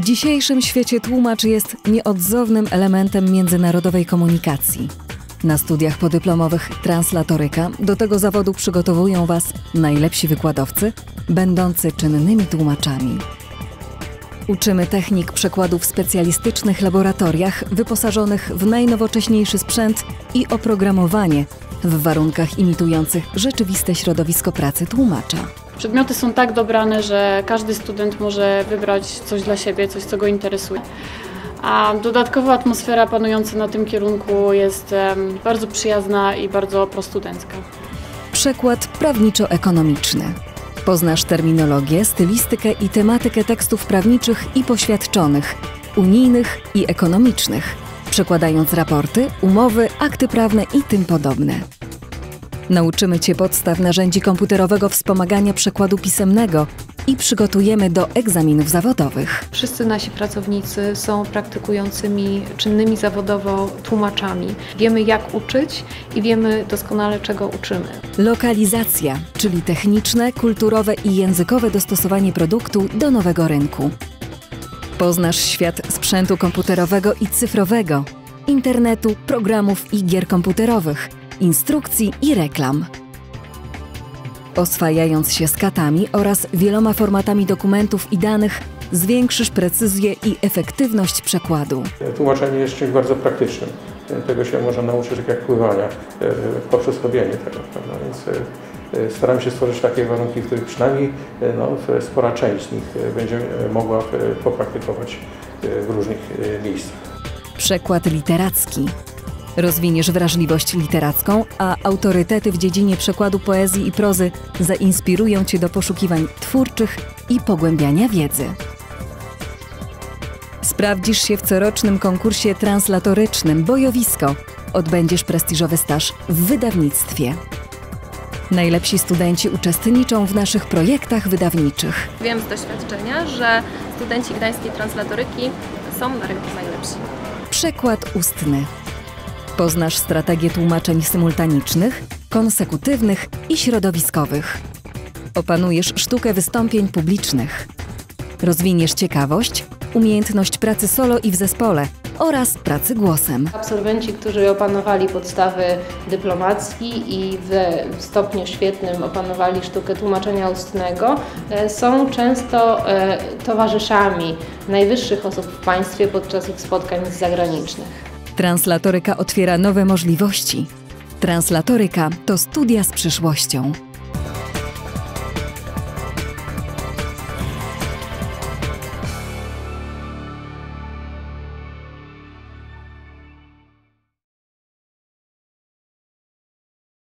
dzisiejszym świecie tłumacz jest nieodzownym elementem międzynarodowej komunikacji. Na studiach podyplomowych translatoryka do tego zawodu przygotowują Was najlepsi wykładowcy, będący czynnymi tłumaczami. Uczymy technik przekładu w specjalistycznych laboratoriach wyposażonych w najnowocześniejszy sprzęt i oprogramowanie w warunkach imitujących rzeczywiste środowisko pracy tłumacza. Przedmioty są tak dobrane, że każdy student może wybrać coś dla siebie, coś, co go interesuje. A dodatkowo atmosfera panująca na tym kierunku jest bardzo przyjazna i bardzo prostudencka. Przekład prawniczo-ekonomiczny. Poznasz terminologię, stylistykę i tematykę tekstów prawniczych i poświadczonych, unijnych i ekonomicznych, przekładając raporty, umowy, akty prawne i tym podobne. Nauczymy Cię podstaw narzędzi komputerowego wspomagania przekładu pisemnego i przygotujemy do egzaminów zawodowych. Wszyscy nasi pracownicy są praktykującymi, czynnymi zawodowo tłumaczami. Wiemy, jak uczyć i wiemy doskonale, czego uczymy. Lokalizacja, czyli techniczne, kulturowe i językowe dostosowanie produktu do nowego rynku. Poznasz świat sprzętu komputerowego i cyfrowego, internetu, programów i gier komputerowych, instrukcji i reklam. Oswajając się z katami oraz wieloma formatami dokumentów i danych, zwiększysz precyzję i efektywność przekładu. Tłumaczenie jest czymś bardzo praktycznym. Tego się można nauczyć tak jak pływania, e, poprzez robienie tego. Prawda? Więc e, staramy się stworzyć takie warunki, w których przynajmniej e, no, spora część z nich będzie mogła popraktykować w różnych miejscach. Przekład literacki. Rozwiniesz wrażliwość literacką, a autorytety w dziedzinie przekładu poezji i prozy zainspirują Cię do poszukiwań twórczych i pogłębiania wiedzy. Sprawdzisz się w corocznym konkursie translatorycznym Bojowisko. Odbędziesz prestiżowy staż w wydawnictwie. Najlepsi studenci uczestniczą w naszych projektach wydawniczych. Wiem z doświadczenia, że studenci gdańskiej translatoryki są na rynku najlepsi. Przekład ustny. Poznasz strategię tłumaczeń symultanicznych, konsekutywnych i środowiskowych. Opanujesz sztukę wystąpień publicznych. Rozwiniesz ciekawość, umiejętność pracy solo i w zespole oraz pracy głosem. Absolwenci, którzy opanowali podstawy dyplomacji i w stopniu świetnym opanowali sztukę tłumaczenia ustnego, e, są często e, towarzyszami najwyższych osób w państwie podczas ich spotkań zagranicznych. Translatoryka otwiera nowe możliwości. Translatoryka to studia z przyszłością.